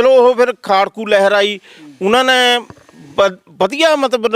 ਚਲੋ ਉਹ ਫਿਰ ਖਾੜਕੂ ਲਹਿਰ ਆਈ। ਉਹਨਾਂ ਨੇ ਵ- ਵਧੀਆ ਮਤਲਬ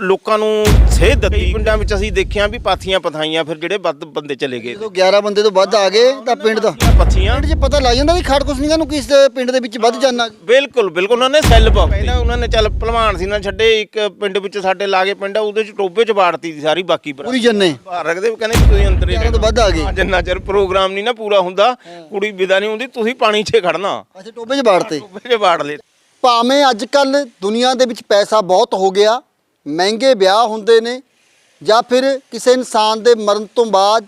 ਲੋਕਾਂ ਨੂੰ ਸੇਧ ਦਿੱਤੀ। ਪਿੰਡਾਂ ਵਿੱਚ ਅਸੀਂ ਦੇਖਿਆ ਵੀ ਪਾਥੀਆਂ ਪਥਾਈਆਂ ਫਿਰ ਜਿਹੜੇ ਵੱਧ ਬੰਦੇ ਚਲੇ ਗਏ। ਜਦੋਂ 11 ਬੰਦੇ ਤੋਂ ਵੱਧ ਆ ਗਏ ਤਾਂ ਪਿੰਡ ਦਾ। ਪੱਥੀਆਂ ਪਿੰਡ 'ਚ ਪਤਾ ਲੱਗ ਜਾਂਦਾ ਵੀ ਖਾੜਕੂ ਸਿੰਘਾਂ ਨੂੰ ਕਿਸ ਪਿੰਡ ਦੇ ਵਿੱਚ ਵੱਧ ਜਾਣਾ। ਬਿਲਕੁਲ ਬਿਲਕੁਲ ਉਹਨਾਂ ਨੇ ਸੈੱਲ ਪਾਉ ਪਹਿਲਾਂ ਉਹਨਾਂ ਨੇ ਚੱਲ ਭਲਵਾਨ ਸੀ ਨਾ ਛੱਡੇ ਇੱਕ ਪਿੰਡ ਵਿੱਚ ਸਾਡੇ ਲਾਗੇ ਪਿੰਡ ਆ ਉਹਦੇ ਚ ਟੋਬੇ ਚ ਬਾੜਤੀ ਸੀ ਸਾਰੀ ਬਾਕੀ ਭਰਾ। ਪੂਰੀ ਜੰਨੇ। ਬਾਹਰ ਰੱਖਦੇ ਵੀ ਕਹਿੰਦੇ ਵੀ ਤੁਸੀਂ ਅੰਦਰ ਹੀ 11 ਤੋਂ ਵੱਧ ਆ ਗਏ। ਹਾਂ, ਜਿੰਨਾ ਚਿਰ ਪ੍ਰੋਗਰਾਮ ਨਹੀਂ ਨਾ ਪੂਰਾ ਹੁੰਦਾ ਕੁੜੀ ਵਿਦਾ ਨਹੀਂ ਹੁੰਦੀ ਤੁਸੀਂ ਪਾਣੀ 'ਚ ਖੜਨਾ। ਅੱਛਾ ਟੋਬੇ 'ਚ ਬਾੜਤੇ ਟੋਬੇ 'ਚ ਬਾੜ ਲੈ ਭਾਵੇਂ ਅੱਜ ਕੱਲ ਦੁਨੀਆ ਦੇ ਵਿੱਚ ਪੈਸਾ ਬਹੁਤ ਹੋ ਗਿਆ, ਮਹਿੰਗੇ ਵਿਆਹ ਹੁੰਦੇ ਨੇ ਜਾਂ ਫਿਰ ਕਿਸੇ ਇਨਸਾਨ ਦੇ ਮਰਨ ਤੋਂ ਬਾਅਦ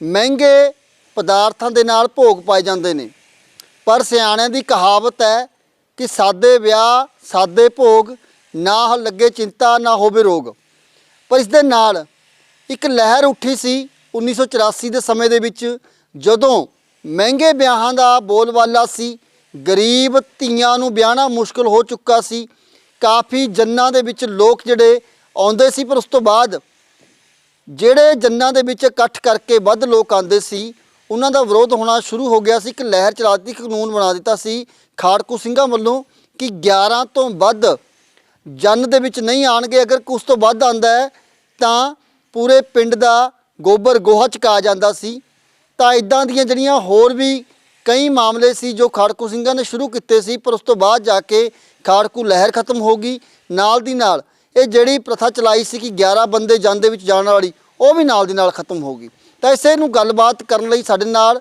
ਮਹਿੰਗੇ ਪਦਾਰਥਾਂ ਦੇ ਨਾਲ ਭੋਗ ਪਾਏ ਜਾਂਦੇ ਨੇ। ਪਰ ਸਿਆਣਿਆਂ ਦੀ ਕਹਾਵਤ ਹੈ ਕਿ ਸਾਦੇ ਵਿਆਹ, ਸਾਦੇ ਭੋਗ, ਨਾ ਲੱਗੇ ਚਿੰਤਾ, ਨਾ ਹੋਵੇ ਰੋਗ। ਪਰ ਇਸ ਦੇ ਨਾਲ ਇੱਕ ਲਹਿਰ ਉੱਠੀ ਸੀ 1984 ਦੇ ਸਮੇਂ ਦੇ ਵਿੱਚ ਜਦੋਂ ਮਹਿੰਗੇ ਵਿਆਹਾਂ ਦਾ ਬੋਲਬਾਲਾ ਸੀ ਗਰੀਬ ਧੀਆਂ ਨੂੰ ਵਿਆਹਣਾ ਮੁਸ਼ਕਲ ਹੋ ਚੁੱਕਾ ਸੀ। ਕਾਫੀ ਜੰਨਾਂ ਦੇ ਵਿੱਚ ਲੋਕ ਜਿਹੜੇ ਆਉਂਦੇ ਸੀ, ਪਰ ਉਸ ਤੋਂ ਬਾਅਦ ਜਿਹੜੇ ਜੰਨਾਂ ਦੇ ਵਿੱਚ ਇਕੱਠ ਕਰਕੇ ਵੱਧ ਲੋਕ ਆਉਂਦੇ ਸੀ, ਉਹਨਾਂ ਦਾ ਵਿਰੋਧ ਹੋਣਾ ਸ਼ੁਰੂ ਹੋ ਗਿਆ ਸੀ। ਇੱਕ ਲਹਿਰ ਚਲਾ ਦਿੱਤੀ ਕਾਨੂੰਨ ਬਣਾ ਦਿੱਤਾ ਸੀ ਖਾੜਕੂ ਸਿੰਘਾਂ ਵੱਲੋਂ ਕਿ 11 ਤੋਂ ਵੱਧ ਜਨ ਦੇ ਵਿੱਚ ਨਹੀਂ ਆਣਗੇ ਅਗਰ ਕੁਝ ਤੋਂ ਵੱਧ ਆਂਦਾ ਹੈ, ਤਾਂ ਪੂਰੇ ਪਿੰਡ ਦਾ ਗੋਬਰ ਗੋਹਾ ਚਕਾ ਜਾਂਦਾ ਸੀ। ਤਾਂ ਇਦਾਂ ਦੀਆਂ ਜਿਹੜੀਆਂ ਹੋਰ ਵੀ ਕਈ ਮਾਮਲੇ ਸੀ ਜੋ ਖਾੜਕੂ ਸਿੰਘਾਂ ਨੇ ਸ਼ੁਰੂ ਕੀਤੇ ਸੀ, ਪਰ ਉਸ ਤੋਂ ਬਾਅਦ ਜਾ ਕੇ ਖਾੜਕੂ ਲਹਿਰ ਖਤਮ ਹੋ ਗਈ। ਨਾਲ ਦੀ ਨਾਲ ਇਹ ਜਿਹੜੀ ਪ੍ਰਥਾ ਚਲਾਈ ਸੀ ਕਿ 11 ਬੰਦੇ ਜਨ ਦੇ ਵਿੱਚ ਜਾਣ ਵਾਲੀ, ਉਹ ਵੀ ਨਾਲ ਦੀ ਨਾਲ ਖਤਮ ਹੋ ਗਈ। ਤਾਂ ਇਸੇ ਨੂੰ ਗੱਲਬਾਤ ਕਰਨ ਲਈ ਸਾਡੇ ਨਾਲ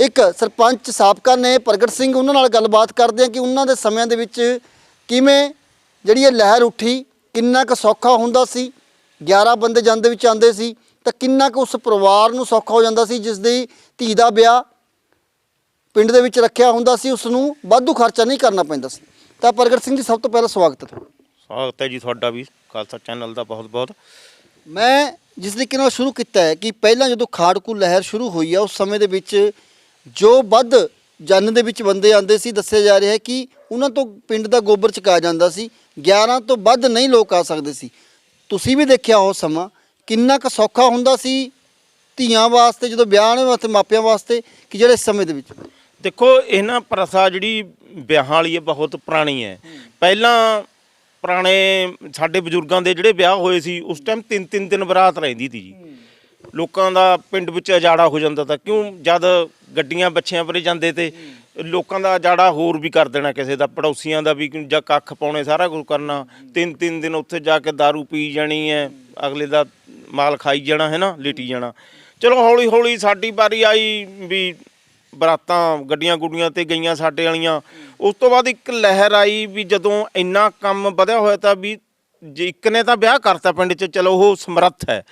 ਇੱਕ ਸਰਪੰਚ ਸਾਬਕਾ ਨੇ ਪ੍ਰਗਟ ਸਿੰਘ, ਉਹਨਾਂ ਨਾਲ ਗੱਲਬਾਤ ਕਰਦੇ ਆ ਕਿ ਉਹਨਾਂ ਦੇ ਸਮਿਆਂ ਦੇ ਵਿੱਚ ਕਿਵੇਂ ਜਿਹੜੀ ਇਹ ਲਹਿਰ ਉੱਠੀ, ਕਿੰਨਾ ਕੁ ਸੌਖਾ ਹੁੰਦਾ ਸੀ। 11 ਬੰਦੇ ਜਾਂਦੇ ਵਿੱਚ ਆਉਂਦੇ ਸੀ, ਤਾਂ ਕਿੰਨਾ ਕੁ ਉਸ ਪਰਿਵਾਰ ਨੂੰ ਸੌਖਾ ਹੋ ਜਾਂਦਾ ਸੀ, ਜਿਸ ਦੀ ਧੀ ਦਾ ਵਿਆਹ ਪਿੰਡ ਦੇ ਵਿੱਚ ਰੱਖਿਆ ਹੁੰਦਾ ਸੀ ਉਸ ਨੂੰ ਵਾਧੂ ਖਰਚਾ ਨਹੀਂ ਕਰਨਾ ਪੈਂਦਾ ਸੀ। ਤਾਂ ਪ੍ਰਗਟ ਸਿੰਘ ਜੀ ਸਭ ਤੋਂ ਪਹਿਲਾਂ ਸਵਾਗਤ ਹੈ ਤੁਹਾਡਾ। ਸਵਾਗਤ ਹੈ ਜੀ ਤੁਹਾਡਾ ਵੀ ਖਾਲਸਾ ਚੈਨਲ ਦਾ ਬਹੁਤ ਬਹੁਤ। ਮੈਂ ਜਿਸ ਤਰੀਕੇ ਨਾਲ ਸ਼ੁਰੂ ਕੀਤਾ ਹੈ ਕਿ ਪਹਿਲਾਂ ਜਦੋਂ ਖਾੜਕੂ ਲਹਿਰ ਸ਼ੁਰੂ ਹੋਈ ਆ ਉਸ ਸਮੇਂ ਦੇ ਵਿੱਚ ਜੋ ਵੱਧ ਜਨ ਦੇ ਵਿੱਚ ਬੰਦੇ ਆਉਂਦੇ ਸੀ ਦੱਸਿਆ ਜਾ ਰਿਹਾ ਹੈ ਕਿ ਉਹਨਾਂ ਤੋਂ ਪਿੰਡ ਦਾ ਗੋਬਰ ਚਕਾ ਜਾਂਦਾ ਸੀ 11 ਤੋਂ ਵੱਧ ਨਹੀਂ ਲੋਕ ਆ ਸਕਦੇ ਸੀ। ਤੁਸੀਂ ਵੀ ਦੇਖਿਆ ਉਹ ਸਮਾਂ ਕਿੰਨਾ ਕੁ ਸੌਖਾ ਹੁੰਦਾ ਸੀ ਧੀਆਂ ਵਾਸਤੇ ਜਦੋਂ ਵਿਆਹ ਨੇ ਵਾਸਤੇ ਮਾਪਿਆਂ ਵਾਸਤੇ ਕਿ ਜਿਹੜੇ ਸਮੇਂ ਦੇ ਵਿੱਚ। ਦੇਖੋ ਇਹਨਾਂ ਪ੍ਰਥਾ ਜਿਹੜੀ ਵਿਆਹਾਂ ਵਾਲੀ ਹੈ ਬਹੁਤ ਪੁਰਾਣੀ ਹੈ। ਪਹਿਲਾਂ ਪੁਰਾਣੇ ਸਾਡੇ ਬਜ਼ੁਰਗਾਂ ਦੇ ਜਿਹੜੇ ਵਿਆਹ ਹੋਏ ਸੀ ਉਸ ਟਾਈਮ ਤਿੰਨ ਤਿੰਨ ਦਿਨ ਬਰਾਤ ਰਹਿੰਦੀ ਸੀ ਜੀ। ਲੋਕਾਂ ਦਾ ਪਿੰਡ ਵਿੱਚ ਅਜਾੜਾ ਹੋ ਜਾਂਦਾ ਤਾਂ। ਕਿਉਂ? ਜਦ ਗੱਡੀਆਂ ਬੱਚਿਆਂ ਪਰੇ ਜਾਂਦੇ ਤੇ ਲੋਕਾਂ ਦਾ ਅਜਾੜਾ ਹੋਰ ਵੀ ਕਰ ਦੇਣਾ ਕਿਸੇ ਦਾ ਪੜੋਸੀਆਂ ਦਾ ਵੀ ਜਾਂ ਕੱਖ ਪਾਉਣੇ ਸਾਰਾ ਕੁਝ ਕਰਨਾ। ਤਿੰਨ ਤਿੰਨ ਦਿਨ ਉੱਥੇ ਜਾ ਕੇ दारू ਪੀ ਜਾਣੀ ਹੈ ਅਗਲੇ ਦਾ ਮਾਲ ਖਾਈ ਜਾਣਾ ਹੈ ਨਾ ਲੇਟੀ ਜਾਣਾ। ਚਲੋ ਹੌਲੀ ਹੌਲੀ ਸਾਡੀ ਵਾਰੀ ਆਈ ਵੀ ਬਰਾਤਾਂ ਗੱਡੀਆਂ ਗੁੱਡੀਆਂ ਤੇ ਗਈਆਂ ਸਾਡੇ ਵਾਲੀਆਂ। ਉਸ ਤੋਂ ਬਾਅਦ ਇੱਕ ਲਹਿਰ ਆਈ ਵੀ ਜਦੋਂ ਇੰਨਾ ਕੰਮ ਵਧਿਆ ਹੋਇਆ ਤਾਂ ਵੀ ਜੇ ਇੱਕ ਨੇ ਤਾਂ ਵਿਆਹ ਕਰਤਾ ਪਿੰਡ 'ਚ, ਚਲੋ ਉਹ ਸਮਰੱਥ ਹੈ।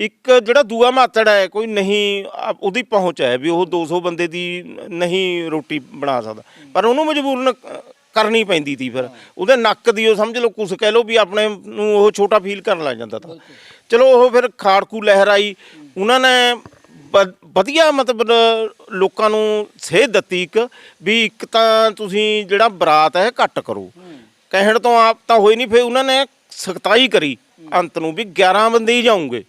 ਇੱਕ ਜਿਹੜਾ ਦੂਆ ਮਾਤੜ ਹੈ, ਕੋਈ ਨਹੀਂ ਆ- ਉਹਦੀ ਪਹੁੰਚ ਹੈ ਵੀ ਉਹ 200 ਬੰਦੇ ਦੀ ਨਹੀਂ ਰੋਟੀ ਬਣਾ ਸਕਦਾ। ਪਰ ਉਹਨੂੰ ਮਜਬੂਰਨ ਕ- ਕਰਨੀ ਪੈਂਦੀ ਤੀ ਫਿਰ। ਉਹਦੇ ਨੱਕ ਦੀ ਉਹ ਸਮਝ ਲਓ ਕੁਛ ਕਹਿ ਲਓ ਵੀ ਆਪਣੇ ਨੂੰ ਉਹ ਛੋਟਾ ਫੀਲ ਕਰਨ ਲੱਗ ਜਾਂਦਾ ਤਾਂ। ਚਲੋ ਉਹ ਫਿਰ ਖਾੜਕੂ ਲਹਿਰ ਆਈ। ਉਹਨਾਂ ਨੇ ਵ- ਵਧੀਆ ਮਤਲਬ ਲੋਕਾਂ ਨੂੰ ਸੇਧ ਦਿੱਤੀ ਇੱਕ ਵੀ ਇੱਕ ਤਾਂ ਤੁਸੀਂ ਜਿਹੜਾ ਬਰਾਤ ਹੈ ਘੱਟ ਕਰੋ। ਕਹਿਣ ਤੋਂ ਆਪ ਤਾਂ ਹੋਈ ਨਹੀਂ, ਫਿਰ ਉਹਨਾਂ ਨੇ ਸਖਤਾਈ ਕਰੀ ਅੰਤ ਨੂੰ ਵੀ 11 ਬੰਦੇ ਹੀ ਜਾਉਂਗੇ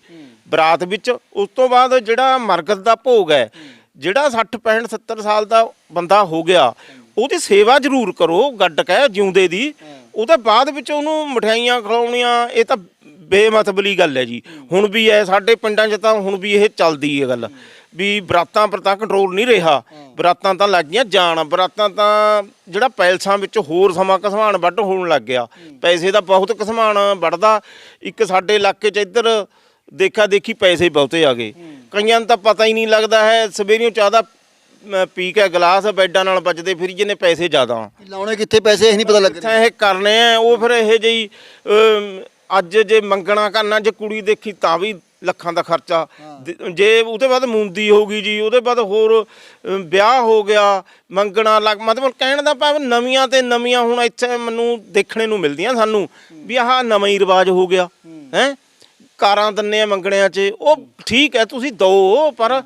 ਬਰਾਤ ਵਿੱਚ ਉਸ ਤੋਂ ਬਾਅਦ ਜਿਹੜਾ ਮਰਗਤ ਦਾ ਭੋਗ ਹੈ, ਜਿਹੜਾ 60 65 70 ਸਾਲ ਦਾ ਬੰਦਾ ਹੋ ਗਿਆ, ਉਹਦੀ ਸੇਵਾ ਜ਼ਰੂਰ ਕਰੋ, ਗੱਡ ਕਹਿ ਜਿਉਂਦੇ ਦੀ। ਉਹਦੇ ਬਾਅਦ ਵਿੱਚ ਉਹਨੂੰ ਮਠਿਆਈਆਂ ਖਿਲਾਉਣੀਆਂ, ਇਹ ਤਾਂ ਬੇਮਤਬਲੀ ਗੱਲ ਹੈ ਜੀ। ਹੁਣ ਵੀ ਹੈ ਸਾਡੇ ਪਿੰਡਾਂ 'ਚ ਤਾਂ ਹੁਣ ਵੀ ਇਹ ਚੱਲਦੀ ਹੈ ਗੱਲ। ਵੀ ਬਰਾਤਾਂ ਪਰ ਤਾਂ ਕੰਟਰੋਲ ਨਹੀਂ ਰਿਹਾ। ਬਰਾਤਾਂ ਤਾਂ ਲੱਗ ਗਈਆਂ ਜਾਣ ਬਰਾਤਾਂ ਤਾਂ ਜਿਹੜਾ ਪੈਲਸਾਂ ਵਿੱਚ ਹੋਰ ਸਮਾਂ ਕਸਮਾਨ ਵੱਢ ਹੋਣ ਲੱਗ ਗਿਆ। ਪੈਸੇ ਦਾ ਬਹੁਤ ਕਸਮਾਨ ਵੱਢਦਾ। ਇੱਕ ਸਾਡੇ ਇਲਾਕੇ 'ਚ ਇੱਧਰ ਦੇਖਾ ਦੇਖੀ ਪੈਸੇ ਬਹੁਤੇ ਆ ਗਏ। ਕਈਆਂ ਨੂੰ ਤਾਂ ਪਤਾ ਹੀ ਨਹੀਂ ਲੱਗਦਾ ਹੈ। ਸਵੇਰੀਓ ਚਾਹ ਦਾ ਪੀ ਕੇ ਗਲਾਸ ਬੈਡਾਂ ਨਾਲ ਵੱਜਦੇ ਫਿਰ ਜਿਹਨੇ ਪੈਸੇ ਜ਼ਿਆਦਾ। ਲਾਉਣੇ ਕਿੱਥੇ? ਪੈਸੇ ਇਹ ਨਹੀਂ ਪਤਾ ਲੱਗ ਰਿਹਾ ਇੱਥੇ ਇਹ ਕਰਨੇ ਆ ਉਹ ਫਿਰ ਇਹ ਜਿਹੀ ਅੱਜ ਜੇ ਮੰਗਣਾ ਕਰਨਾ ਜੇ ਕੁੜੀ ਦੇਖੀ ਤਾਂ ਵੀ ਲੱਖਾਂ ਦਾ ਖਰਚਾ। ਜੇ ਉਹਦੇ ਬਾਅਦ ਮੁੰਦੀ ਹੋ ਗਈ ਜੀ ਉਹਦੇ ਬਾਅਦ ਹੋਰ ਵਿਆਹ ਹੋ ਗਿਆ ਮੰਗਣਾ ਲੱਗ ਮਤਲਬ ਕਹਿਣ ਦਾ ਭਾਵ ਨਵੀਆਂ ਤੇ ਨਵੀਆਂ ਹੁਣ ਇੱਥੇ ਮੈਨੂੰ ਦੇਖਣੇ ਨੂੰ ਮਿਲਦੀਆਂ ਸਾਨੂੰ ਵੀ ਆਹ ਨਵਾਂ ਹੀ ਰਿਵਾਜ ਹੋ ਗਿਆ। ਹੈ। ਕਾਰਾਂ ਦੰਨੇ ਮੰਗਣਿਆਂ 'ਚ ਉਹ ਠੀਕ ਹੈ ਤੁਸੀਂ ਦੋ ਪਰ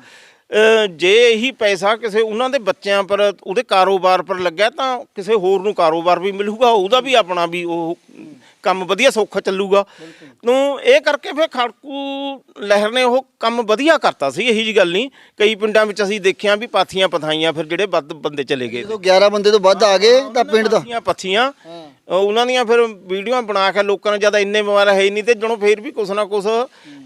ਜੇ ਇਹੀ ਪੈਸਾ ਕਿਸੇ ਉਹਨਾਂ ਦੇ ਬੱਚਿਆਂ ਪਰ ਉਹਦੇ ਕਾਰੋਬਾਰ ਪਰ ਲੱਗਿਆ ਤਾਂ ਕਿਸੇ ਹੋਰ ਨੂੰ ਕਾਰੋਬਾਰ ਵੀ ਮਿਲੂਗਾ ਉਹਦਾ ਵੀ ਆਪਣਾ ਵੀ ਉਹ ਕੰਮ ਵਧੀਆ ਸੌਖਾ ਚੱਲੂਗਾ। ਨੂੰ ਇਹ ਕਰਕੇ ਫਿਰ ਖੜਕੂ ਲਹਿਰ ਨੇ ਉਹ ਕੰਮ ਵਧੀਆ ਕਰਤਾ ਸੀ ਇਹੀ ਜੀ ਗੱਲ ਨਹੀਂ। ਕਈ ਪਿੰਡਾਂ ਵਿੱਚ ਅਸੀਂ ਦੇਖਿਆ ਵੀ ਪਾਥੀਆਂ ਪਥਾਈਆਂ ਫਿਰ ਜਿਹੜੇ ਵੱਧ ਬੰਦੇ ਚਲੇ ਗਏ। ਜਦੋਂ 11 ਬੰਦੇ ਤੋਂ ਵੱਧ ਆ ਗਏ ਤਾਂ ਪਿੰਡ ਦਾ। ਪਾਥੀਆਂ ਪੱਥੀਆਂ। ਉਹ ਉਹਨਾਂ ਦੀਆਂ ਫਿਰ ਵੀਡੀਓਆਂ ਬਣਾ ਕੇ ਲੋਕਾਂ ਨੂੰ ਜ਼ਿਆਦਾ ਇੰਨੇ ਮੋਬਾਈਲ ਹੈ ਨਹੀਂ ਤੇ ਜਦੋਂ ਫਿਰ ਵੀ ਕੁਛ ਨਾ ਕੁਛ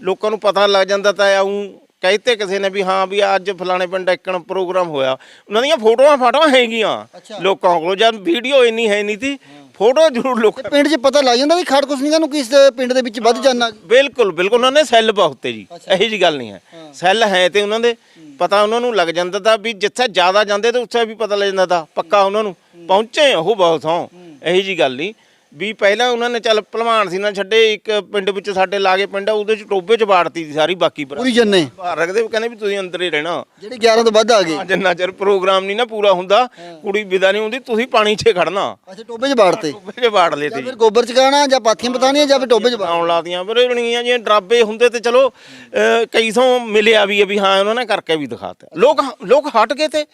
ਲੋਕਾਂ ਨੂੰ ਪਤਾ ਲੱਗ ਜਾਂਦਾ ਤਾਂ ਆਉਂ ਕਹਿਤੇ ਕਿਸੇ ਨੇ ਵੀ ਹਾਂ ਵੀ ਅੱਜ ਫਲਾਣੇ ਪਿੰਡ ਇੱਕਣ ਪ੍ਰੋਗਰਾਮ ਹੋਇਆ। ਉਹਨਾਂ ਦੀਆਂ ਫੋਟੋਆਂ ਫਾਟੋਆਂ ਹੈਗੀਆਂ ਲੋਕਾਂ ਕੋਲ ਜਦ ਵੀਡੀਓ ਇੰਨੀ ਹੈ ਨਹੀਂ ਸੀ। ਫੋਟੋ ਜ਼ਰੂਰ ਲੋਕ ਪਿੰਡ 'ਚ ਪਤਾ ਲੱਗ ਜਾਂਦਾ ਵੀ ਖੜਕੂ ਸਿੰਘਾਂ ਨੂੰ ਕਿਸ ਪਿੰਡ ਦੇ ਵਿੱਚ ਵੱਧ ਜਾਣਾ। ਬਿਲਕੁਲ ਬਿਲਕੁਲ ਉਹਨਾਂ ਨੇ ਸੈੱਲ ਬਹੁਤ ਤੇ ਜੀ ਇਹੀ ਜੀ ਗੱਲ ਨਹੀਂ ਹੈ। ਸੈੱਲ ਹੈ ਤੇ ਉਹਨਾਂ ਦੇ ਪਤਾ ਉਹਨਾਂ ਨੂੰ ਲੱਗ ਜਾਂਦਾ ਤਾਂ ਵੀ ਜਿੱਥੇ ਜ਼ਿਆਦਾ ਜਾਂਦੇ ਤੇ ਉੱਥੇ ਵੀ ਪਤਾ ਲੱਗ ਜਾਂਦਾ ਤਾਂ ਪੱਕਾ ਉਹਨਾਂ ਨੂੰ। ਪਹੁੰਚੇ ਉਹ ਬਹੁਤ ਥੋਂ ਇਹੀ ਜੀ ਗੱਲ ਨਹੀਂ। ਵੀ ਪਹਿਲਾਂ ਉਹਨਾਂ ਨੇ ਚੱਲ ਭਲਵਾਨ ਸੀ ਨਾ ਛੱਡੇ ਇੱਕ ਪਿੰਡ ਵਿੱਚ ਸਾਡੇ ਲਾਗੇ ਪਿੰਡ ਆ ਉਹਦੇ ਚ ਟੋਬੇ ਚ ਬਾੜਤੀ ਸੀ ਸਾਰੀ ਬਾਕੀ ਭਰਾ। ਪੂਰੀ ਜੰਨੇ? ਬਾਹਰ ਰੱਖਦੇ ਵੀ ਕਹਿੰਦੇ ਵੀ ਤੁਸੀਂ ਅੰਦਰ ਹੀ ਰਹਿਣਾ। ਜਿਹੜੇ 11 ਤੋਂ ਵੱਧ ਆ ਗਏ। ਹਾਂ, ਜਿੰਨਾ ਚਿਰ ਪ੍ਰੋਗਰਾਮ ਨਹੀਂ ਨਾ ਪੂਰਾ ਹੁੰਦਾ ਕੁੜੀ ਵਿਦਾ ਨਹੀਂ ਹੁੰਦੀ ਤੁਸੀਂ ਪਾਣੀ 'ਚ ਖੜਨਾ। ਅੱਛਾ ਟੋਬੇ 'ਚ ਬਾੜਤੇ ਟੋਬੇ 'ਚ ਬਾੜ ਲਏ ਤੇ ਜਾਂ ਜੀ ਫਿਰ ਗੋਬਰ 'ਚ ਗਾਣਾ ਜਾਂ ਪਾਥੀਆਂ ਪਤਾਣੀਆਂ ਜਾਂ ਫਿਰ ਟੋਬੇ 'ਚ ਬਾੜ ਆਉਣ ਲਾਦੀਆਂ ਪਰ ਇਹ ਬਣੀਆਂ ਜਿਹੀਆਂ ਡਰਾਬੇ ਹੁੰਦੇ ਤੇ ਚਲੋ ਅਹ, ਕਈ ਸੌ ਮਿਲਿਆ ਵੀ ਹੈ ਵੀ ਹਾਂ ਉਹਨਾਂ ਨੇ ਕਰਕੇ ਵੀ ਦਿਖਾਤਾ। ਲੋਕ ਲੋਕ ਹਟ ਗਏ ਤੇ।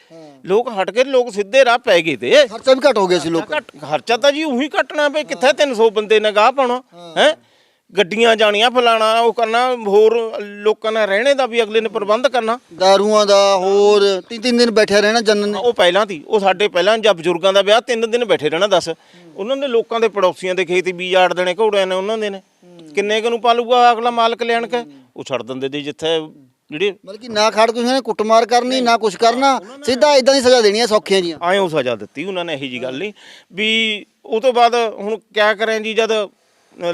ਲੋਕ ਹਟ ਗਏ ਲੋਕ ਸਿੱਧੇ ਰਾਹ ਪੈ ਗਏ ਤੇ। ਖਰਚਾ ਵੀ ਘਟ ਹੋ ਗਿਆ ਸੀ ਲੋਕ ਘੱਟ ਖਰਚਾ ਤਾਂ ਜੀ ਉਹੀ ਘਟਣਾ ਪਏ ਕਿੱਥੇ 300 ਬੰਦੇ ਨੇ ਗਾਹ ਪਾਉਣਾ ਹੈ। ਗੱਡੀਆਂ ਜਾਣੀਆਂ ਫਲਾਣਾ ਉਹ ਕਰਨਾ ਹੋਰ ਲੋਕਾਂ ਨੇ ਰਹਿਣੇ ਦਾ ਵੀ ਅਗਲੇ ਨੇ ਪ੍ਰਬੰਧ ਕਰਨਾ। ਦਾਰੂਆਂ ਦਾ ਹੋਰ ਤਿੰਨ ਤਿੰਨ ਦਿਨ ਬੈਠਿਆ ਰਹਿਣਾ ਜੰਨ ਨੇ। ਉਹ ਪਹਿਲਾਂ ਤੀ ਉਹ ਸਾਡੇ ਪਹਿਲਾਂ ਜਾਂ ਬਜ਼ੁਰਗਾਂ ਦਾ ਵਿਆਹ ਤਿੰਨ ਦਿਨ ਬੈਠੇ ਰਹਿਣਾ ਦੱਸ। ਉਹਨਾਂ ਦੇ ਲੋਕਾਂ ਦੇ ਪੜੋਸੀਆਂ ਦੇ ਖੇਤ ਬੀਜ ਆੜ ਦੇਣੇ ਘੋੜਿਆਂ ਨੇ ਉਹਨਾਂ ਦੇ ਨੇ। ਕਿੰਨੇ ਕੁ ਨੂੰ ਪਾਲੂਗਾ ਅਗਲਾ ਮਾਲਕ ਲੈਣ ਕੇ? ਉਹ ਛੱਡ ਦਿੰਦੇ ਤੇ ਜਿੱਥੇ ਜਿਹੜੇ ਮਤਲਬ ਕਿ ਨਾ ਖੜ ਕੁਛ ਨੇ ਕੁੱਟਮਾਰ ਕਰਨੀ ਨਾ ਕੁਛ ਕਰਨਾ ਸਿੱਧਾ ਇਦਾਂ ਦੀ ਸਜ਼ਾ ਦੇਣੀਆਂ ਸੌਖੀਆਂ ਜੀਆਂ। ਆਇਓ ਸਜ਼ਾ ਦਿੱਤੀ ਉਹਨਾਂ ਨੇ ਇਹੀ ਜੀ ਗੱਲ ਨਹੀਂ। ਵੀ ਉਹ ਤੋਂ ਬਾਅਦ ਹੁਣ ਕਿਆ ਕਰਾਂ ਜੀ ਜਦ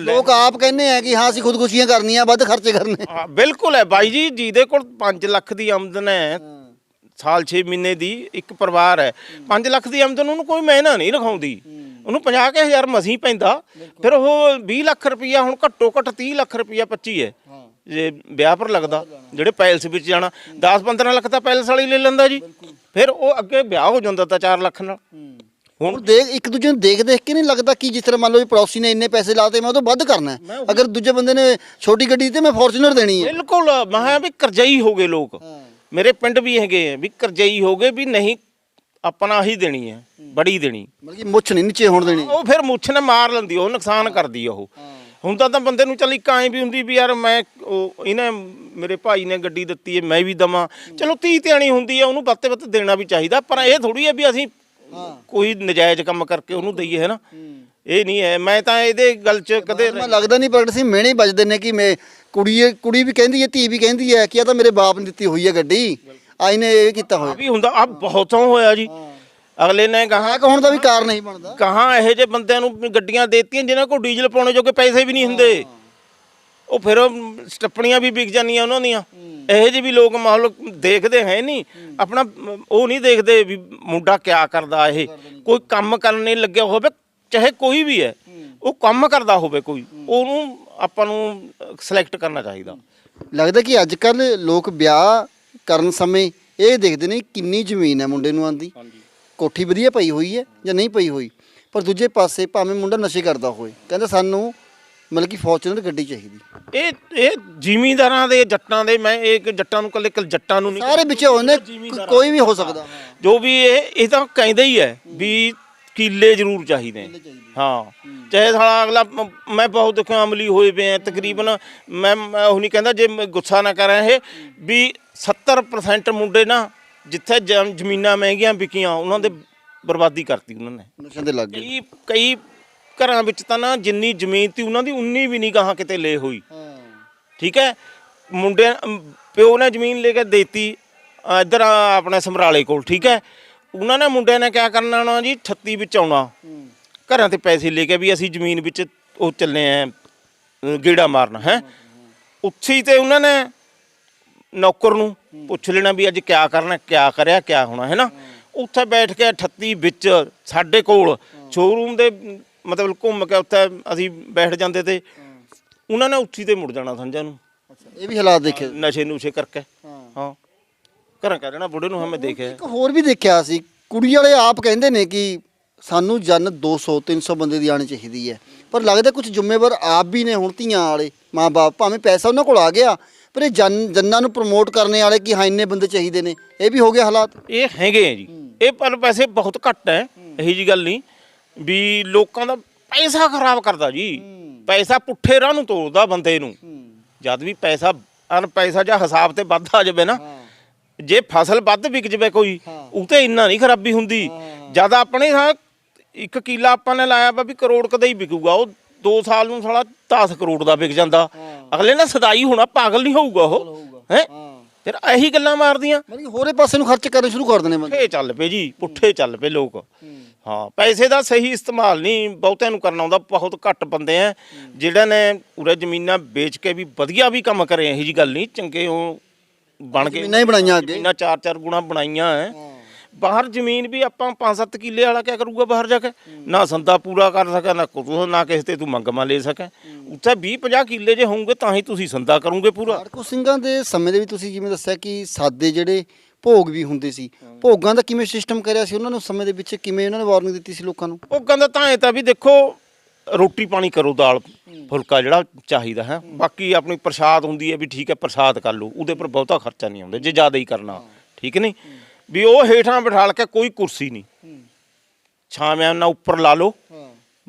ਲੋਕ ਆਪ ਕਹਿੰਦੇ ਆ ਕਿ ਹਾਂ ਅਸੀਂ ਖੁਦਕੁਸ਼ੀਆਂ ਕਰਨੀਆਂ ਵੱਧ ਖਰਚੇ ਕਰਨੇ। ਹਾਂ, ਬਿਲਕੁਲ ਹੈ ਬਾਈ ਜੀ ਜਿਹਦੇ ਕੋਲ 5 ਲੱਖ ਦੀ ਆਮਦਨ ਹੈ ਸਾਲ 6 ਮਹੀਨੇ ਦੀ ਇੱਕ ਪਰਿਵਾਰ ਹੈ 5 ਲੱਖ ਦੀ ਆਮਦਨ ਉਹਨੂੰ ਕੋਈ ਮਹਿਨਾ ਨਹੀਂ ਰਖਾਉਂਦੀ। ਉਹਨੂੰ 50000 ਮਸੀਂ ਪੈਂਦਾ ਫਿਰ ਉਹ 20 ਲੱਖ ਰੁਪਈਆ ਹੁਣ ਘੱਟੋ ਘੱਟ 30 ਲੱਖ ਰੁਪਈਆ 25 ਹੈ। ਜੇ ਵਿਆਹ ਪਰ ਲੱਗਦਾ ਜਿਹੜੇ ਪੈਲਸ ਵਿੱਚ ਜਾਣਾ 10 15 ਲੱਖ ਤਾਂ ਪੈਲਸ ਵਾਲੀ ਲੈ ਲੈਂਦਾ ਜੀ। ਫਿਰ ਉਹ ਅੱਗੇ ਵਿਆਹ ਹੋ ਜਾਂਦਾ ਤਾਂ 4 ਲੱਖ ਨਾਲ। ਹੁਣ ਦੇਖ ਇੱਕ ਦੂਜੇ ਨੂੰ ਦੇਖ ਦੇਖ ਕੇ ਨਹੀਂ ਲੱਗਦਾ ਕਿ ਜਿਸ ਤਰ੍ਹਾਂ ਮੰਨ ਲਓ ਵੀ ਪੜੋਸੀ ਨੇ ਇੰਨੇ ਪੈਸੇ ਲਾਤੇ ਮੈਂ ਉਹ ਤੋਂ ਵੱਧ ਕਰਨਾ ਹੈ। ਅਗਰ ਦੂਜੇ ਬੰਦੇ ਨੇ ਛੋਟੀ ਗੱਡੀ ਦਿੱਤੀ ਮੈਂ ਫੋਰਚੂਨਰ ਦੇਣੀ ਹੈ। ਬਿਲਕੁਲ ਮੈਂ ਕਿਹਾ ਵੀ ਕਰਜ਼ਈ ਹੋ ਗਏ ਲੋਕ। ਮੇਰੇ ਪਿੰਡ ਵੀ ਹੈਗੇ ਆ ਵੀ ਕਰਜ਼ਈ ਹੋ ਗਏ ਵੀ ਨਹੀਂ ਆਪਣਾ ਹੀ ਦੇਣੀ ਹੈ ਬੜੀ ਦੇਣੀ। ਮਤਲਬ ਕਿ ਮੁੱਛ ਨਹੀਂ ਨੀਚੇ ਹੋਣ ਦੇਣੀ। ਉਹ ਫਿਰ ਮੁੱਛ ਨੇ ਮਾਰ ਲੈਂਦੀ ਉਹ ਨੁਕਸਾਨ ਕਰਦੀ ਆ ਉਹ। ਹੁੰਦਾ ਤਾਂ ਬੰਦੇ ਨੂੰ ਚੱਲ ਇੱਕ ਐਂ ਵੀ ਹੁੰਦੀ ਵੀ ਯਾਰ ਮੈਂ ਉਹ ਇਹਨੇ ਮੇਰੇ ਭਾਈ ਨੇ ਗੱਡੀ ਦਿੱਤੀ ਹੈ ਮੈਂ ਵੀ ਦਵਾਂ। ਚਲੋ ਤੀ ਧਿਆਣੀ ਹੁੰਦੀ ਹੈ ਉਹਨੂੰ ਬੱਤੇ ਬੱਤੇ ਦੇਣਾ ਵੀ ਚਾਹੀਦਾ ਪਰ ਇਹ ਥੋੜੀ ਹੈ ਵੀ ਅਸੀਂ ਕੋਈ ਨਜਾਇਜ਼ ਕੰਮ ਕਰਕੇ ਉਹਨੂੰ ਦਈਏ ਹੈ ਨਾ? ਇਹ ਨਹੀਂ ਹੈ ਮੈਂ ਤਾਂ ਇਹਦੇ ਗੱਲ 'ਚ ਕਦੇ ਮੈਂ ਲੱਗਦਾ ਨਹੀਂ ਪ੍ਰਗਟ ਸਿੰਘ ਮਿਹਣੇ ਵੱਜਦੇ ਨੇ ਕਿ ਮੈਂ ਕੁੜੀ ਕੁੜੀ ਵੀ ਕਹਿੰਦੀ ਹੈ ਧੀ ਵੀ ਕਹਿੰਦੀ ਹੈ ਕਿ ਆ ਤਾਂ ਮੇਰੇ ਬਾਪ ਨੇ ਦਿੱਤੀ ਹੋਈ ਹੈ ਗੱਡੀ। ਆਈ ਨੇ ਇਹ ਕੀਤਾ ਹੋਇਆ। ਵੀ ਹੁੰਦਾ ਆ ਬਹੁਤੋਂ ਹੋਇਆ ਜੀ। ਅਗਲੇ ਨੇ ਕਹਾ ਆਹ ਹੋਣ ਦਾ ਵੀ ਕਾਰਨ ਨਹੀਂ ਬਣਦਾ। ਕਹਾਂ ਇਹੋ ਜਿਹੇ ਬੰਦਿਆਂ ਨੂੰ ਗੱਡੀਆਂ ਦੇਤੀਆਂ ਜਿਨ੍ਹਾਂ ਕੋਲ ਡੀਜ਼ਲ ਪਾਉਣੇ ਜੋਗੇ ਪੈਸੇ ਵੀ ਨਹੀਂ ਹੁੰਦੇ। ਉਹ ਫਿਰ ਸਟੱਪਣੀਆਂ ਵੀ ਵਿਕ ਜਾਂਦੀਆਂ ਉਹਨਾਂ ਦੀਆਂ। ਇਹੋ ਜਿਹੇ ਵੀ ਲੋਕ ਮਾਹੌਲ ਦੇਖਦੇ ਹੈ ਨਹੀਂ। ਆਪਣਾ ਉਹ ਨਹੀਂ ਦੇਖਦੇ ਵੀ ਮੁੰਡਾ ਕਿਆ ਕਰਦਾ ਇਹ। ਕੋਈ ਕੰਮ ਕਰਨ ਨਹੀਂ ਲੱਗਿਆ ਹੋਵੇ ਚਾਹੇ ਕੋਈ ਵੀ ਹੈ ਉਹ ਕੰਮ ਕਰਦਾ ਹੋਵੇ ਕੋਈ। ਉਹਨੂੰ ਆਪਾਂ ਨੂੰ ਸਿਲੈਕਟ ਕਰਨਾ ਚਾਹੀਦਾ। ਲੱਗਦਾ ਕਿ ਅੱਜ ਕੱਲ ਲੋਕ ਵਿਆਹ ਕਰਨ ਸਮੇਂ ਇਹ ਦੇਖਦੇ ਨੇ ਕਿੰਨੀ ਜ਼ਮੀਨ ਹੈ ਮੁੰਡੇ ਨੂੰ ਆਂਦੀ ਕੋਠੀ ਵਧੀਆ ਪਈ ਹੋਈ ਹੈ ਜਾਂ ਨਹੀਂ ਪਈ ਹੋਈ ਪਰ ਦੂਜੇ ਪਾਸੇ ਭਾਵੇਂ ਮੁੰਡਾ ਨਸ਼ੇ ਕਰਦਾ ਹੋਵੇ ਕਹਿੰਦਾ ਸਾਨੂੰ ਮਤਲਬ ਕਿ ਫੋਰਚੂਨਰ ਗੱਡੀ ਚਾਹੀਦੀ। ਇਹ ਇਹ ਜ਼ਿਮੀਂਦਾਰਾਂ ਦੇ ਜੱਟਾਂ ਦੇ ਮੈਂ ਇਹ ਜੱਟਾਂ ਨੂੰ ਕੱਲੇ ਕੱਲ ਜੱਟਾਂ ਨੂੰ ਨਹੀਂ ਸਾਰੇ ਵਿੱਚ ਹੁੰਦੇ ਕੋਈ ਵੀ ਹੋ ਸਕਦਾ। ਜੋ ਵੀ ਇਹ ਇਹ ਤਾਂ ਕਹਿੰਦਾ ਹੀ ਹੈ ਵੀ ਕੀਲੇ ਜ਼ਰੂਰ ਚਾਹੀਦੇ। ਹਾਂ ਚਾਹੇ ਸਾਲਾ ਅਗਲਾ ਮ- ਬਹੁਤ ਦੇਖਿਆ ਅਮਲੀ ਹੋਏ ਪਏ ਆ ਤਕਰੀਬਨ ਮੈਂ ਉਹ ਨਹੀਂ ਕਹਿੰਦਾ ਜੇ ਗੁੱਸਾ ਨਾ ਕਰਾਂ ਇਹ ਵੀ 70% ਮੁੰਡੇ ਨਾ ਜਿੱਥੇ ਜ਼ਮੀਨਾਂ ਮਹਿੰਗੀਆਂ ਵਿਕੀਆਂ ਉਹਨਾਂ ਦੇ ਬਰਬਾਦੀ ਕਰਤੀ ਉਹਨਾਂ ਨੇ। ਨਸ਼ਿਆਂ ਦੇ ਲੱਗ। ਗਏ ਕਈ ਕਈ ਘਰਾਂ ਵਿੱਚ ਤਾਂ ਨਾ ਜਿੰਨੀ ਜ਼ਮੀਨ ਤੀ ਉਹਨਾਂ ਦੀ ਉਨੀ ਵੀ ਨਹੀਂ ਗਾਹਾਂ ਕਿਤੇ ਲੈ ਹੋਈ। ਠੀਕ ਹੈ? ਮੁੰਡੇ ਪਿਓ ਨੇ ਜ਼ਮੀਨ ਲੈ ਕੇ ਦੇਤੀ ਅ, ਇੱਧਰ ਆ ਆਪਣੇ ਸਮਰਾਲੇ ਕੋਲ ਠੀਕ ਹੈ? ਉਹਨਾਂ ਨੇ ਮੁੰਡਿਆਂ ਨੇ ਕਿਆ ਕਰਨਾ ਨਾ ਜੀ? 36 ਵਿੱਚ ਆਉਣਾ। ਘਰਾਂ ਤੇ ਪੈਸੇ ਲੈ ਕੇ ਵੀ ਅਸੀਂ ਜ਼ਮੀਨ ਵਿੱਚ ਉਹ ਚੱਲੇ ਆ ਗੇੜਾ ਮਾਰਨਾ ਹੈ। ਉੱਥੇ ਹੀ ਤੇ ਉਹਨਾਂ ਨੇ ਨੌਕਰ ਨੂੰ ਪੁੱਛ ਲੈਣਾ ਵੀ ਅੱਜ ਕਿਆ ਕਰਨਾ ਕਿਆ ਕਰਿਆ ਕਿਆ ਹੋਣਾ ਹੈ ਨਾ? ਉੱਥੇ ਬੈਠ ਕੇ 38 ਵਿੱਚ ਸਾਡੇ ਕੋਲ ਸ਼ੋਰੂਮ ਦੇ ਮਤਲਬ ਘੁੰਮ ਕੇ ਉੱਥੇ ਅਸੀਂ ਬੈਠ ਜਾਂਦੇ ਤੇ ਉਹਨਾਂ ਨੇ ਉੱਥੀ ਤੇ ਮੁੜ ਜਾਣਾ ਸੰਜਾ ਨੂੰ। ਇਹ ਵੀ ਹਾਲਾਤ ਦੇਖੇ। ਨਸ਼ੇ ਨੂਸ਼ੇ ਕਰਕੇ। ਹਾਂ। ਘਰਾਂ ਕਹਿ ਦੇਣਾ ਬੁੱਢੇ ਨੂੰ ਹਮੇ ਦੇਖਿਆ। ਇੱਕ ਹੋਰ ਵੀ ਦੇਖਿਆ ਸੀ ਕੁੜੀ ਵਾਲੇ ਆਪ ਕਹਿੰਦੇ ਨੇ ਕਿ ਸਾਨੂੰ ਜਨ 200 300 ਬੰਦੇ ਦੀ ਆਣੀ ਚਾਹੀਦੀ ਹੈ। ਪਰ ਲੱਗਦਾ ਕੁਝ ਜ਼ਿੰਮੇਵਾਰ ਆਪ ਵੀ ਨੇ ਹੁਣ ਧੀਆਂ ਵਾਲੇ ਮਾਂ-ਬਾਪ ਭਾਵੇਂ ਪੈਸਾ ਉਹਨਾਂ ਕੋਲ ਆ ਗਿਆ ਪਰ ਇਹ ਜਨ ਜੰਨਾਂ ਨੂੰ ਪ੍ਰਮੋਟ ਕਰਨੇ ਵਾਲੇ ਕਿ ਹਾਂ ਇੰਨੇ ਬੰਦੇ ਚਾਹੀਦੇ ਨੇ। ਇਹ ਵੀ ਹੋ ਗਿਆ ਹਾਲਾਤ। ਇਹ ਹੈਗੇ ਆ ਜੀ। ਇਹ ਪਰ ਪੈਸੇ ਬਹੁਤ ਘੱਟ ਹੈ ਇਹੀ ਜੀ ਗੱਲ ਨਹੀਂ। ਵੀ ਲੋਕਾਂ ਦਾ ਪੈਸਾ ਖਰਾਬ ਕਰਦਾ ਜੀ। ਪੈਸਾ ਪੁੱਠੇ ਰਾਹ ਨੂੰ ਤੋੜਦਾ ਬੰਦੇ ਨੂੰ। ਜਦ ਵੀ ਪੈਸਾ ਅਨ ਪੈਸਾ ਜਾਂ ਹਿਸਾਬ ਤੇ ਵੱਧ ਆ ਜਾਵੇ ਨਾ ਜੇ ਫਸਲ ਵੱਧ ਵਿਕ ਜਵੇ ਕੋਈ ਉਹ ਤੇ ਇੰਨਾ ਨਹੀਂ ਖਰਾਬੀ ਹੁੰਦੀ। ਜਦ ਆਪਣੇ ਹਾਂ ਇੱਕ ਕਿੱਲਾ ਆਪਾਂ ਨੇ ਲਾਇਆ ਵਾ ਵੀ ਕਰੋੜ ਕਦੇ ਹੀ ਵਿਕੂਗਾ ਉਹ 2 ਸਾਲ ਨੂੰ ਸਾਲਾ 10 ਕਰੋੜ ਦਾ ਵਿਕ ਜਾਂਦਾ। ਅਗਲੇ ਨਾਲ ਸਦਾਈ ਹੋਣਾ ਪਾਗਲ ਨਹੀਂ ਹੋਊਗਾ ਉਹ। ਹੈ? ਫਿਰ ਇਹੀ ਗੱਲਾਂ ਮਾਰਦੀਆਂ। ਮਤਲਬ ਕਿ ਹੋਰੇ ਪਾਸੇ ਨੂੰ ਖਰਚ ਕਰਨੇ ਸ਼ੁਰੂ ਕਰ ਦਿੰਦੇ ਬੰਦੇ ਪੁੱਠੇ ਚੱਲ ਪਏ ਜੀ ਪੁੱਠੇ ਚੱਲ ਪਏ ਲੋਕ। ਹਾਂ। ਪੈਸੇ ਦਾ ਸਹੀ ਇਸਤੇਮਾਲ ਨਹੀਂ ਬਹੁਤਿਆਂ ਨੂੰ ਕਰਨਾ ਆਉਂਦਾ ਬਹੁਤ ਘੱਟ ਬੰਦੇ ਆ ਜਿਹੜਾ ਨੇ ਉਰੇ ਜ਼ਮੀਨਾਂ ਵੇਚ ਕੇ ਵੀ ਵਧੀਆ ਵੀ ਕੰਮ ਕਰੇ ਇਹੋ ਜੀ ਗੱਲ ਨਹੀਂ ਚੰਗੇ ਉਹ ਬਣ ਕੇ ਜ਼ਮੀਨਾਂ ਹੀ ਬਣਾਈਆਂ ਅੱਗੇ। ਜ਼ਮੀਨਾਂ ਚਾਰ ਚਾਰ ਗੁਣਾ ਬਣਾਈਆਂ ਐ। ਬਾਹਰ ਜ਼ਮੀਨ ਵੀ ਆਪਾਂ 5-7 ਕਿੱਲੇ ਵਾਲਾ ਕਿਆ ਕਰੂਗਾ ਬਾਹਰ ਜਾ ਕੇ? ਨਾ ਸੰਦਾ ਪੂਰਾ ਕਰ ਸਕੇ ਨਾ ਕੁਝ ਨਾ ਕਿਸੇ ਤੇ ਤੂੰ ਮੰਗਮਾ ਲੈ ਸਕੇ ਉੱਥੇ 20-50 ਕਿੱਲੇ ਜੇ ਹੋਣਗੇ ਤਾਂ ਹੀ ਤੁਸੀਂ ਸੰਦਾ ਕਰੋਗੇ ਪੂਰਾ। ਕਾੜਕੂ ਸਿੰਘਾਂ ਦੇ ਸਮੇਂ ਦੇ ਵੀ ਤੁਸੀਂ ਜਿਵੇਂ ਦੱਸਿਆ ਕਿ ਸਾਦੇ ਜਿਹੜੇ ਭੋਗ ਵੀ ਹੁੰਦੇ ਸੀ ਭੋਗਾਂ ਦਾ ਕਿਵੇਂ ਸਿਸਟਮ ਕਰਿਆ ਸੀ ਉਹਨਾਂ ਨੇ ਸਮੇਂ ਦੇ ਵਿੱਚ ਕਿਵੇਂ ਉਹਨਾਂ ਨੇ ਵਾਰਨਿੰਗ ਦਿੱਤੀ ਸੀ ਲੋਕਾਂ ਨੂੰ? ਉਹ ਕਹਿੰਦਾ ਤਾਂ ਇਹ ਤਾਂ ਵੀ ਦੇਖੋ ਰੋਟੀ ਪਾਣੀ ਕਰੋ ਦਾਲ ਫੁਲਕਾ ਜਿਹੜਾ ਚਾਹੀਦਾ ਹੈ। ਬਾਕੀ ਆਪਣੀ ਪ੍ਰਸ਼ਾਦ ਹੁੰਦੀ ਹੈ ਵੀ ਠੀਕ ਹੈ ਪ੍ਰਸ਼ਾਦ ਕਰ ਲਓ ਉਹਦੇ ਪਰ ਬਹੁਤਾ ਖਰਚਾ ਨਹੀਂ ਆਉਂਦਾ ਜੇ ਜ਼ਿਆਦਾ ਹੀ ਕਰਨਾ। ਠੀਕ ਨਹੀਂ? ਵੀ ਉਹ ਹੇਠਾਂ ਬਿਠਾਲ ਕੇ ਕੋਈ ਕੁਰਸੀ ਨਹੀਂ। ਛਾਵੇਂ ਨਾ ਉੱਪਰ ਲਾ ਲਓ।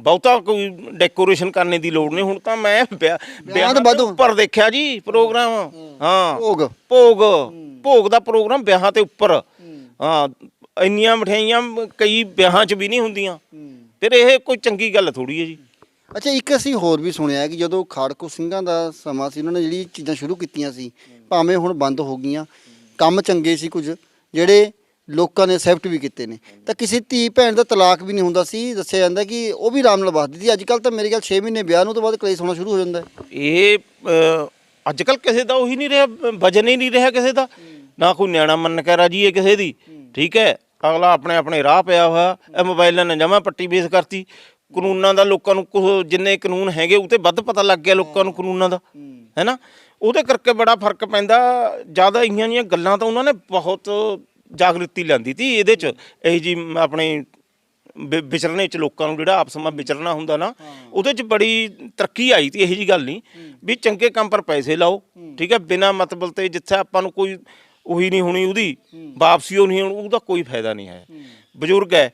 ਬਹੁਤਾ ਕੋਈ ਡੈਕੋਰੇਸ਼ਨ ਕਰਨੇ ਦੀ ਲੋੜ ਨਹੀਂ। ਹੁਣ ਤਾਂ ਮੈਂ ਵਿਆਹ ਦੇ। ਉੱਪਰ ਦੇਖਿਆ ਜੀ ਪ੍ਰੋਗਰਾਮ। ਹਾਂ। ਭੋਗ। ਭੋਗ। ਭੋਗ ਦਾ ਪ੍ਰੋਗਰਾਮ ਵਿਆਹਾਂ ਤੇ ਉੱਪਰ। ਹਾਂ। ਇੰਨੀਆਂ ਮਠਿਆਈਆਂ ਕਈ ਵਿਆਹਾਂ 'ਚ ਵੀ ਨਹੀਂ ਹੁੰਦੀਆਂ। ਫਿਰ ਇਹ ਕੋਈ ਚੰਗੀ ਗੱਲ ਥੋੜੀ ਹੈ ਜੀ। ਅੱਛਾ ਇੱਕ ਅਸੀਂ ਹੋਰ ਵੀ ਸੁਣਿਆ ਕਿ ਜਦੋਂ ਖਾੜਕੂ ਸਿੰਘਾਂ ਦਾ ਸਮਾਂ ਸੀ ਉਹਨਾਂ ਨੇ ਜਿਹੜੀ ਚੀਜ਼ਾਂ ਸ਼ੁਰੂ ਕੀਤੀਆਂ ਸੀ ਭਾਵੇਂ ਹੁਣ ਬੰਦ ਹੋ ਗਈਆਂ ਕੰਮ ਚੰਗੇ ਸੀ ਕੁਝ। ਜਿਹੜੇ ਲੋਕਾਂ ਨੇ ਐਕਸੈਪਟ ਵੀ ਕੀਤੇ ਨੇ। ਤਾਂ ਕਿਸੇ ਧੀ ਭੈਣ ਦਾ ਤਲਾਕ ਵੀ ਨਹੀਂ ਹੁੰਦਾ ਸੀ, ਦੱਸਿਆ ਜਾਂਦਾ ਕਿ ਉਹ ਵੀ ਆਰਾਮ ਨਾਲ ਵੱਸਦੀ ਸੀ ਅੱਜ ਕੱਲ ਤਾਂ ਮੇਰੇ ਖਿਆਲ 6 ਮਹੀਨੇ ਵਿਆਹ ਨੂੰ ਤੋਂ ਬਾਅਦ ਕਲੇਸ਼ ਹੋਣਾ ਸ਼ੁਰੂ ਹੋ ਜਾਂਦਾ ਇਹ ਅੱਜ ਕੱਲ ਕਿਸੇ ਦਾ ਉਹੀ ਨਹੀਂ ਰਿਹਾ, ਵਜਨ ਹੀ ਨਹੀਂ ਰਿਹਾ ਕਿਸੇ ਦਾ। ਨਾ ਕੋਈ ਨਿਆਣਾ ਮੰਨ ਕੇ ਰਾਜੀ ਹੈ ਕਿਸੇ ਦੀ। ਠੀਕ ਹੈ, ਅਗਲਾ ਆਪਣੇ ਆਪਣੇ ਰਾਹ ਪਿਆ ਹੋਇਆ, ਇਹ ਮੋਬਾਈਲਾਂ ਨੇ ਜਮਾ ਪੱਟੀ ਬੇਸ ਕਰਤੀ। ਕਾਨੂੰਨਾਂ ਦਾ ਲੋਕਾਂ ਨੂੰ ਕੁਛ ਜਿੰਨੇ ਕਾਨੂੰਨ ਹੈਗੇ ਉਹ ਤੇ ਵੱਧ ਪਤਾ ਲੱਗ ਗਿਆ ਲੋਕਾਂ ਨੂੰ ਕਾਨੂੰਨਾਂ ਦਾ ਹੈਨਾ? ਉਹਦੇ ਕਰਕੇ ਬੜਾ ਫ਼ਰਕ ਪੈਂਦਾ। ਜ਼ਿਆਦਾ ਇਹੀਆਂ ਜੀਆਂ ਗੱਲਾਂ ਤਾਂ ਉਹਨਾਂ ਨੇ ਬਹੁਤ ਜਾਗਰੂਕਤੀ ਲਿਆਂਦੀ ਤੀ ਇਹਦੇ ਚ। ਇਹ ਜੀ ਆਪਣੇ ਵਿ- ਵਿਚਰਨੇ ਚ ਲੋਕਾਂ ਨੂੰ ਜਿਹੜਾ ਆਪਸ ਵਿੱਚ ਵਿਚਰਨਾ ਹੁੰਦਾ ਨਾ ਉਹਦੇ ਚ ਬੜੀ ਤਰੱਕੀ ਆਈ ਤੀ ਇਹੋ ਜੀ ਗੱਲ ਨਹੀਂ ਵੀ ਚੰਗੇ ਕੰਮ ਪਰ ਪੈਸੇ ਲਾਓ ਠੀਕ ਹੈ? ਬਿਨਾ ਮਤਲਬ ਤੇ ਜਿੱਥੇ ਆਪਾਂ ਨੂੰ ਕੋਈ ਉਹੀ ਨਹੀਂ ਹੋਣੀ ਉਹਦੀ ਵਾਪਸੀ ਉਹ ਨਹੀਂ ਹੋਣੀ ਉਹਦਾ ਕੋਈ ਫਾਇਦਾ ਨਹੀਂ ਹੈ। ਬਜ਼ੁਰਗ ਹੈ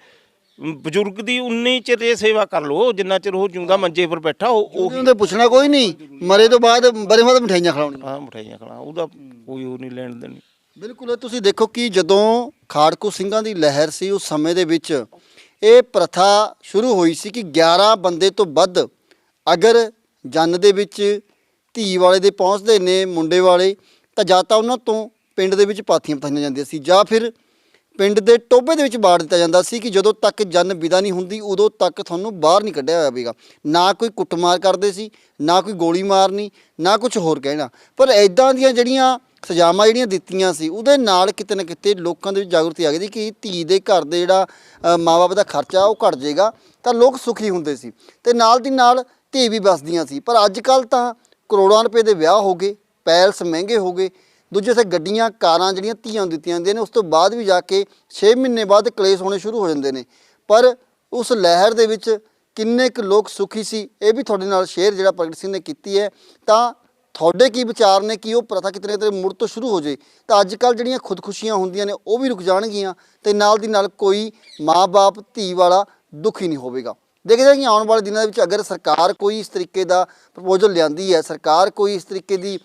ਬਜ਼ੁਰਗ ਦੀ ਉਨੀ ਚਿਰ ਇਹ ਸੇਵਾ ਕਰ ਲਓ ਜਿੰਨਾ ਚਿਰ ਉਹ ਜਿਉਂਦਾ ਮੰਜੇ ਪਰ ਬੈਠਾ ਉਹ ਉਹ ਉਹਦੇ ਪੁੱਛਣਾ ਕੋਈ ਨਹੀਂ। ਮਰੇ ਤੋਂ ਬਾਅਦ ਬਰੇ ਬਾਅਦ ਮਠਾਈਆਂ ਖਿਲਾਉਣੀਆਂ। ਆ ਮਠਾਈਆਂ ਖਾਣਾ ਉਹਦਾ ਕੋਈ ਉਹ ਨਹੀਂ ਲੈਣ ਦੇਣੀ। ਬਿਲਕੁਲ ਇਹ ਤੁਸੀਂ ਦੇਖੋ ਕਿ ਜਦੋਂ ਖਾੜਕੂ ਸਿੰਘਾਂ ਦੀ ਲਹਿਰ ਸੀ ਉਸ ਸਮੇਂ ਦੇ ਵਿੱਚ ਇਹ ਪ੍ਰਥਾ ਸ਼ੁਰੂ ਹੋਈ ਸੀ ਕਿ 11 ਬੰਦੇ ਤੋਂ ਵੱਧ ਅਗਰ ਜੰਨ ਦੇ ਵਿੱਚ ਧੀ ਵਾਲੇ ਦੇ ਪਹੁੰਚਦੇ ਨੇ ਮੁੰਡੇ ਵਾਲੇ ਤਾਂ ਜਾਂ ਤਾਂ ਉਹਨਾਂ ਤੋਂ ਪਿੰਡ ਦੇ ਵਿੱਚ ਪਾਥੀਆਂ ਪਤਾਈਆਂ ਜਾਂਦੀਆਂ ਸੀ ਜਾਂ ਫਿਰ ਪਿੰਡ ਦੇ ਟੋਬੇ ਦੇ ਵਿੱਚ ਬਾੜ ਦਿੱਤਾ ਜਾਂਦਾ ਸੀ ਕਿ ਜਦੋਂ ਤੱਕ ਜਨ ਵਿਦਾ ਨਹੀਂ ਹੁੰਦੀ ਉਦੋਂ ਤੱਕ ਤੁਹਾਨੂੰ ਬਾਹਰ ਨਹੀਂ ਕੱਢਿਆ ਜਾਵੇਗਾ ਨਾ ਕੋਈ ਕੁੱਟਮਾਰ ਕਰਦੇ ਸੀ ਨਾ ਕੋਈ ਗੋਲੀ ਮਾਰਨੀ ਨਾ ਕੁਝ ਹੋਰ ਕਹਿਣਾ। ਪਰ ਐਦਾਂ ਦੀਆਂ ਜਿਹੜੀਆਂ ਸਜ਼ਾਵਾਂ ਜਿਹੜੀਆਂ ਦਿੱਤੀਆਂ ਸੀ ਉਹਦੇ ਨਾਲ ਕਿਤੇ ਨਾ ਕਿਤੇ ਲੋਕਾਂ ਦੇ ਵਿੱਚ ਜਾਗਰੂਕਤੀ ਆ ਗਈ ਸੀ ਕਿ ਧੀ ਦੇ ਘਰ ਦੇ ਜਿਹੜਾ ਅ, ਮਾਂ-ਬਾਪ ਦਾ ਖਰਚਾ ਉਹ ਘਟ ਜਾਏਗਾ ਤਾਂ ਲੋਕ ਸੁਖੀ ਹੁੰਦੇ ਸੀ। ਤੇ ਨਾਲ ਦੀ ਨਾਲ ਧੀ ਵੀ ਵਸਦੀਆਂ ਸੀ। ਪਰ ਅੱਜ ਕੱਲ ਤਾਂ ਕਰੋੜਾਂ ਰੁਪਏ ਦੇ ਵਿਆਹ ਹੋ ਗਏ ਪੈਲਸ ਮਹਿੰਗੇ ਹੋ ਗਏ ਦੂਜੇ ਸੇ ਗੱਡੀਆਂ, ਕਾਰਾਂ ਜਿਹੜੀਆਂ ਧੀਆਂ ਦਿੱਤੀਆਂ ਜਾਂਦੀਆਂ ਨੇ, ਉਸ ਤੋਂ ਬਾਅਦ ਵੀ ਜਾ ਕੇ 6 ਮਹੀਨੇ ਬਾਅਦ ਕਲੇਸ਼ ਹੋਣੇ ਸ਼ੁਰੂ ਹੋ ਜਾਂਦੇ ਨੇ। ਪਰ ਉਸ ਲਹਿਰ ਦੇ ਵਿੱਚ ਕਿੰਨੇ ਕੁ ਲੋਕ ਸੁਖੀ ਸੀ, ਇਹ ਵੀ ਤੁਹਾਡੇ ਨਾਲ ਸ਼ੇਅਰ ਜਿਹੜਾ ਪ੍ਰਗਟ ਸਿੰਘ ਨੇ ਕੀਤੀ ਹੈ। ਤਾਂ ਤੁਹਾਡੇ ਕੀ ਵਿਚਾਰ ਨੇ ਕਿ ਉਹ ਪ੍ਰਥਾ ਕਿਤੇ ਨਾ ਕਿਤੇ ਮੁੜ ਤੋਂ ਸ਼ੁਰੂ ਹੋ ਜੇ? ਤਾਂ ਅੱਜ ਕੱਲ ਜਿਹੜੀਆਂ ਖੁਦਕੁਸ਼ੀਆਂ ਹੁੰਦੀਆਂ ਨੇ, ਉਹ ਵੀ ਰੁਕ ਜਾਣਗੀਆਂ ਤੇ ਨਾਲ ਦੀ ਨਾਲ ਕੋਈ ਮਾਂ-ਬਾਪ, ਧੀ ਵਾਲਾ ਦੁਖੀ ਨਹੀਂ ਹੋਵੇਗਾ। ਦੇਖਦੇ ਹਾਂ ਕਿ ਆਉਣ ਵਾਲੇ ਦਿਨਾਂ ਦੇ ਵਿੱਚ ਅਗਰ ਸਰਕਾਰ ਕੋਈ ਇਸ ਤਰੀਕੇ ਦਾ ਪ੍ਰਪੋਜ਼ਲ ਲਿਆਂਦੀ ਹੈ, ਸਰਕਾਰ ਕੋਈ ਇਸ ਤਰੀਕੇ ਦੀ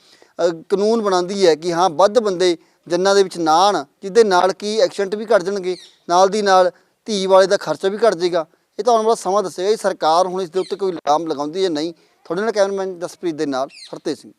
ਕਾਨੂੰਨ ਬਣਾਉਂਦੀ ਹੈ ਕਿ ਹਾਂ, ਵੱਧ ਬੰਦੇ ਜੰਨਾਂ ਦੇ ਵਿੱਚ ਨਾ ਆਉਣ, ਜਿਹਦੇ ਨਾਲ ਕੀ ਐਕਸੀਡੈਂਟ ਵੀ ਘਟ ਜਾਣਗੇ, ਨਾਲ ਦੀ ਨਾਲ ਧੀ ਵਾਲੇ ਦਾ ਖਰਚਾ ਵੀ ਘਟ ਜਾਏਗਾ। ਇਹ ਤਾਂ ਆਉਣ ਵਾਲਾ ਸਮਾਂ ਦੱਸੇਗਾ ਕਿ ਸਰਕਾਰ ਹੁਣ ਇਸ ਦੇ ਉੱਤੇ ਕੋਈ ਲਾਮ ਲਗਾਉਂਦੀ ਹੈ ਨਹੀਂ? ਤੁਹਾਡੇ ਨਾਲ ਕੈਮਰਾਮੈਨ ਜਸਪ੍ਰੀਤ ਦੇ ਨਾਲ ਹਰਤੇ ਸਿੰਘ।